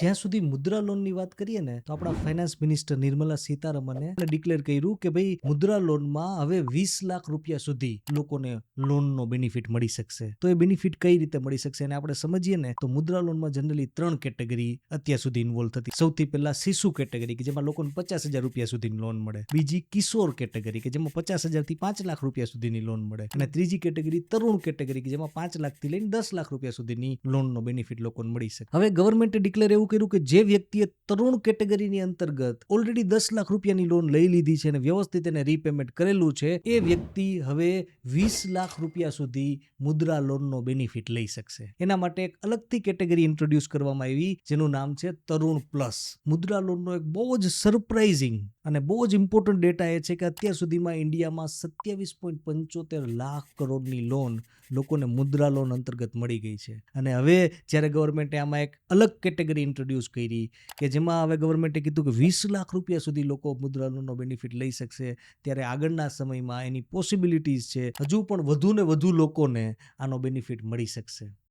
જ્યાં સુધી મુદ્રા લોનની વાત કરીએ ને, તો આપણા ફાઇનાન્સ મિનિસ્ટર નિર્મલા સીતારમણે ડિક્લેર કર્યું કે ભાઈ, મુદ્રા લોનમાં હવે વીસ લાખ રૂપિયા સુધી લોકોને લોનનો બેનિફિટ મળી શકશે. તો એ બેનિફિટ કઈ રીતે મળી શકશે અને આપણે સમજીએ ને, તો મુદ્રા લોનમાં જનરલી ત્રણ કેટેગરી અત્યાર સુધી ઇન્વોલ્વ થતી. સૌથી પહેલા શિશુ કેટેગરી કે જેમાં લોકોને પચાસ હજાર રૂપિયા સુધીની લોન મળે. બીજી કિશોર કેટેગરી કે જેમાં પચાસ હજારથી પાંચ લાખ રૂપિયા સુધીની લોન મળે. અને ત્રીજી કેટેગરી તરુણ કેટેગરી કે જેમાં પાંચ લાખથી લઈને દસ લાખ રૂપિયા સુધીની લોનનો બેનિફિટ લોકોને મળી શકે. હવે ગવર્મેન્ટે ડિક્લેર એવું કર્યું કે જે વ્યક્તિએ તરુણ કેટેગરીની અંતર્ગત ઓલરેડી દસ લાખ રૂપિયાની લોન લઈ લીધી છે અને વ્યવસ્થિત એને રીપેમેન્ટ કરેલું છે, એ વ્યક્તિ હવે વીસ લાખ રૂપિયા સુધી મુદ્રા લોનનો બેનિફિટ લઈ શકશે. એના માટે એક અલગથી કેટેગરી ઇન્ટ્રોડ્યુસ કરવામાં આવી, જેનું નામ છે તરુણ પ્લસ મુદ્રા લોનનો એક બહુ જ સરપ્રાઇઝિંગ અને બહુ જ ઇમ્પોર્ટન્ટ ડેટા એ છે કે અત્યાર સુધીમાં ઇન્ડિયામાં સત્યાવીસ પોઈન્ટ પંચોતેર લાખ કરોડની લોન લોકોને મુદ્રા લોન અંતર્ગત મળી ગઈ છે. અને હવે જ્યારે ગવર્મેન્ટે આમાં એક અલગ કેટેગરી ઇન્ટ્રોડ્યુસ કરી કે જેમાં હવે ગવર્મેન્ટે કીધું કે વીસ લાખ રૂપિયા સુધી લોકો મુદ્રા લોનનો બેનિફિટ લઈ શકશે. ત્યારે આગળના સમયમાં એની પોસિબિલિટીઝ છે. હજુ પણ વધુ ને વધુ લોકોને આનો બેનિફિટ મળી શકશે.